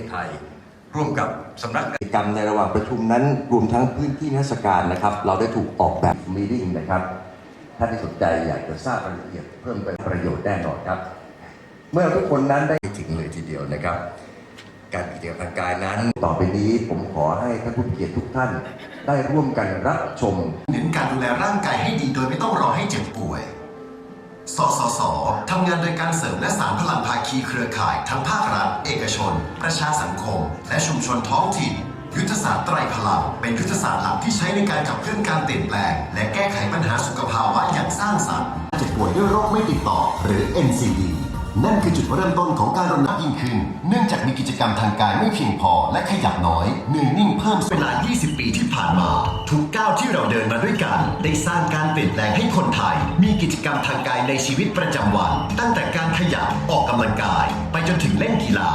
ศไทย ร่วมกับสำนักงานกิจกรรมในระหว่างประชุมนั้น รวมทั้งพื้นที่นิทรรศการนะครับ เราได้ถูกออกแบบมีดิ้งนะครับ ถ้าที่สนใจอยากจะทราบรายละเอียดเพิ่มเติมประโยชน์แน่นอนครับ เมื่อทุกคนนั้นได้ถึงเลยทีเดียวนะครับ การกิจกรรมทางกายนั้น ต่อไปนี้ผมขอให้ท่านผู้มีเกียรติทุกท่าน ได้ร่วมกันรับชมเน้นการดูแลร่างกายให้ดีโดยไม่ต้องรอให้เจ็บป่วย สสส ทำงานโดยการเสริมและสานพลังภาคีเครือข่าย ทั้งภาครัฐ เอกชน ประชาสังคม และชุมชนท้องถิ่น ยุทธศาสตร์ไตรพลัง เป็นยุทธศาสตร์หลักที่ใช้ในการขับเคลื่อนการเปลี่ยนแปลง และแก้ไขปัญหาสุขภาวะอย่างสร้างสรรค์เจ็บป่วยด้วยโรคไม่ติดต่อ หรือ NCD นั่นคือจุดเริ่มต้นของการรณรงค์ยิ่งขึ้น เนื่องจากมีกิจกรรมทางกายไม่เพียงพอ และขยับน้อยเหนื่อยนิ่งเพิ่มเวลา 20 ปีที่ผ่านมา ทุกก้าวที่เราเดินมาด้วยกัน ได้สร้างการเปลี่ยนแปลงให้คนไทย มีกิจกรรมทางกายในชีวิตประจำวัน ตั้งแต่การขยับออกกำลังกาย ไปจนถึงเล่นกีฬา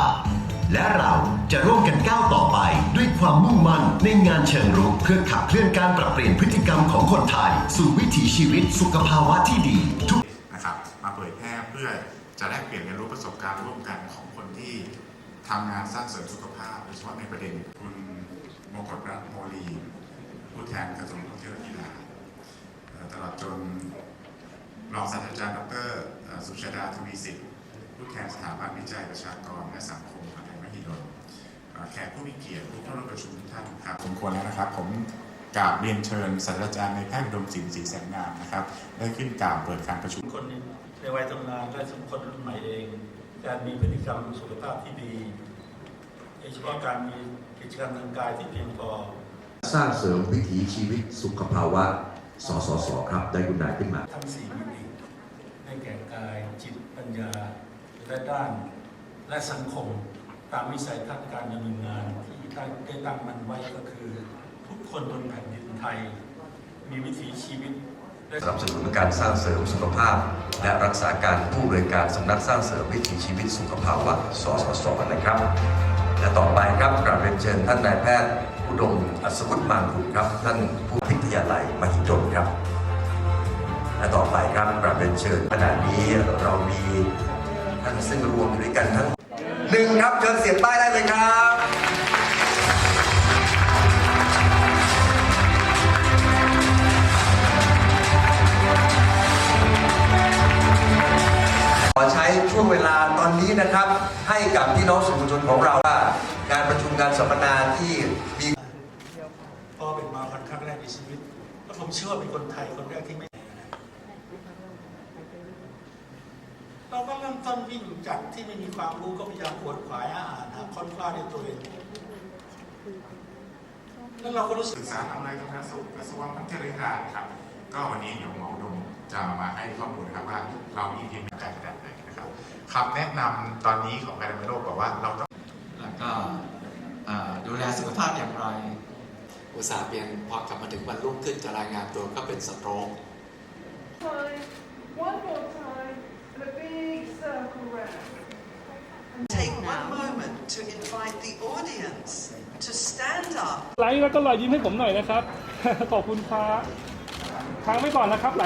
และเราจะร่วมกันก้าวต่อไป ด้วยความมุ่งมั่นในงานเชิงรุกเพื่อขับเคลื่อนการปรับเปลี่ยนพฤติกรรมของคนไทย สู่วิถีชีวิตสุขภาวะที่ดีทุกนะครับมาเผยแพร่เพื่อ จะแลกเปลี่ยนเรียนรู้ประสบการณ์ร่วมกันของคนที่ทำงานสร้างเสริมสุขภาพโดยเฉพาะในประเด็นคุณมงคลรัตน์โมลีผู้แทนกระทรวงท่องเที่ยวและกีฬาตลอดจนรองศาสตราจารย์ดรสุชาดาทวีสิทธิ์ผู้แทนสถาบันวิจัยประชากรและสังคมมหาวิทยาลัยมหิดลแขกผู้มีเกียรติผู้เข้าร่วมประชุมทุกท่านครับสมควรแล้วนะครับ ผมกราบเรียนเชิญศาสตราจารย์ในแพทย์ดมศิลป์ศรีแสงงามนะครับ ได้ขึ้นกล่าวเปิดการประชุมคน ในวัยทำงานและสำคนรุ่นใหม่เอง การมีพฤติกรรมสุขภาพที่ดีโดยเฉพาะการมีกิจกรรมทางกายที่เพียงพอ สร้างเสริมวิถีชีวิตสุขภาวะ สสส ครับ ได้กุณนายขึ้นมา ทั้งสี่มิติได้แก่กายจิตปัญญา และด้าน และสังคม ตามวิสัยทัศน์การดำเนินงานที่ได้ได้ตั้งมันไว้ก็คือ ทุกคนบนแผ่นดินไทย มีวิถีชีวิตและสนับสนุนการสร้างเสริมสุขภาพ และรักษาการผู้บริการสำนักสร้างเสริมวิถีชีวิตสุขภาวะสสสนะครับ และต่อไปครับกราบเรียนเชิญท่านนายแพทย์อุดมอัศวุฒิมานกุลครับ ท่านผู้พิทยาลัยมหิดลครับ และต่อไปครับกราบเรียนเชิญขณะนี้เรามีท่านซึ่งรวมอยู่ด้วยกันทั้งหนึ่งครับเชิญเสียบป้ายได้เลยครับ นนี้นะครับ ให้กับพี่น้องสื่อมวลชนของเราว่า การประชุมการสัมมนาที่มีพ่อเป็นมาพันครั้งแรกในชีวิตแล้วผมเชื่อว่าเป็นคนไทยคนแรกที่ไม่เราก็เริ่มต้นวิ่งจากที่ไม่มีความรู้ก็พยายามขวนขวายอาหารหาค้นคว้าด้วยตัวเองแล้วเราก็รู้สึกศึกษาทำนายทางสุขกระทรวงพัฒนาการครับ ก็วันนี้เดี๋ยวหมออุดมจะมาให้ข้อมูลนะครับว่า เรามีทีมการขนาดไหนนะ ครับคำแนะนำตอนนี้ของการดำเนินโลกบอกว่าเราต้องแล้วก็เอ่อดูแลสุขภาพอย่างไร อุตส่าห์เปลี่ยนพอกลับมาถึงวันรุ่งขึ้นจะรายงานตัวก็เป็นสโตรก time, one more time, and a big circle round. Take one moment to invite the audience to stand up ไลค์แล้วก็รอยยิ้มให้ผมหน่อยนะครับ ขอบคุณครับค้างไว้ก่อนนะครับไหล